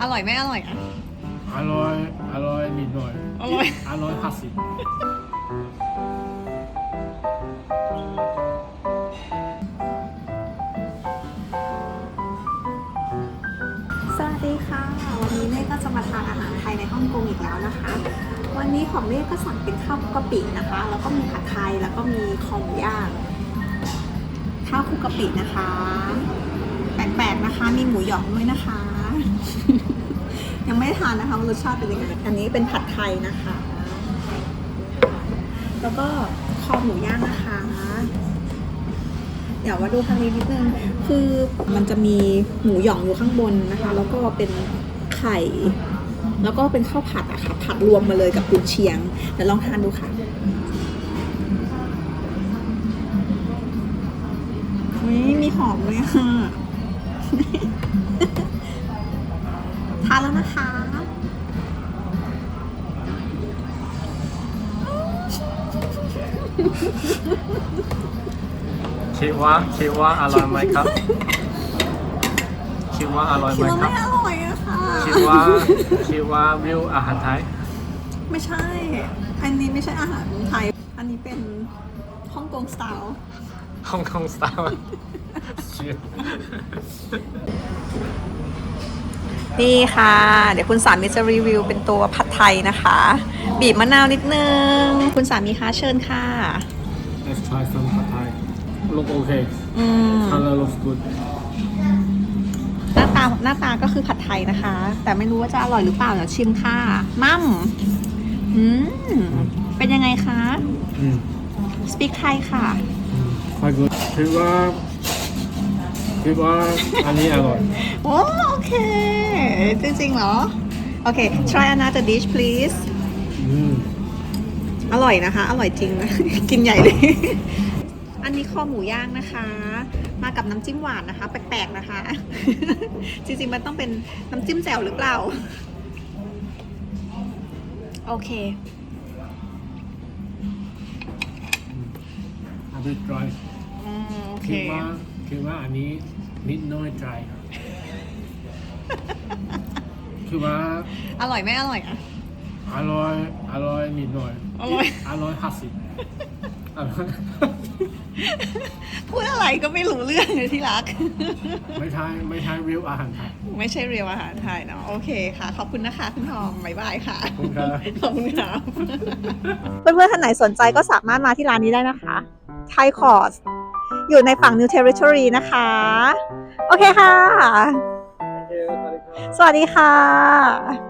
อร่อยไม่อร่อยอะอร่อยอร่อยนิดหน่อยอร่อย อร่อยห้าสิบสวัสดีค่ะ วันนี้เมฆก็จะมาทานอาหารไทยในฮ่องกงอีกแล้วนะคะ วันนี้ของเมฆก็สั่งเป็นข้าวกะปินะคะ แล้วก็มีผัดไทยแล้วก็มีคอหมูย่างข้าวคลุกกะปินะคะ แปลกๆนะคะ มีหมูหยองด้วยนะคะ ยังไม่ทานนะคะว่ารสชาติเป็นยังไงอันนี้เป็นผัดไทยนะคะ แล้วก็คอหมูย่างนะคะเดี๋ยวมาดูทางนี้นิดนึงคือมันจะมีหมูหยองอยู่ข้างบนนะคะ แล้วก็เป็นไข่ แล้วก็เป็นข้าวผัดอะค่ะผัดรวมมาเลยกับกุนเชียงเดี๋ยวลองทานดูค่ะอุ๊ยมีหอมเลยค่ะ คิดว่าคิดว่าอร่อยไหมครับ คิดว่าอร่อยคิไหดมว่าครัไม่บ อร่อยอะค่ะคิดว่าคิดว่าวิวอาหารไทยไม่ใช่ อันนี้ไม่ใช่อาหารไทย อันนี้เป็นฮ่องกงสไตล์ฮ่องกงสไตล์ Shit นี่ค่ะ เดี๋ยวคุณสามีจะรีวิวเป็นตัวผัดไทยนะคะ บีบมะนาวนิดนึง คุณสามีคะเชิญค่ะ Let's try some pad thai look okay อืม color looks good หน้าตาหน้าตาก็คือผัดไทยนะคะ แต่ไม่รู้ว่าจะอร่อยหรือเปล่าเดี๋ยวชิมค่ะ มั่มอืมเป็นยังไงคะ อืม สปีกไทยค่ะ quite good คิดว่า คิดว่าอันนี้อร่อยโอ้โอเค จริงๆเหรอ โอเค try another dish please อืมอร่อยนะคะ อร่อยจริงนะ กินใหญ่เลย อันนี้คอหมูย่างนะคะ มากับน้ำจิ้มหวานนะคะ แปลกๆนะคะ จริงๆมันต้องเป็นน้ำจิ้มแจ่วหรือเปล่า โอเค a bit dry อืมโอเค คิดว่าคิดว่าอันนี้นิดน้อย dry คือว่าอร่อยไม่อร่อยอะ อร่อยอร่อยนิดหน่อยอร่อย อร่อยห้าสิบอร่อยพูดอะไรก็ไม่รู้เรื่องเลยที่รัก ไม่ใช่ไม่ใช่วิวอาหารไทย ไม่ใช่เรียวอาหารไทยเนาะโอเคค่ะ ขอบคุณนะคะ คุณทอมบ๊ายบายค่ะ ขอบคุณครับ ขอบคุณครับ เพื่อนๆท่านไหนสนใจก็สามารถมาที่ร้านนี้ได้นะคะ ไทยคอร์ส อยู่ในฝั่ง New Territory นะคะ โอเคค่ะ สวัสดีค่ะ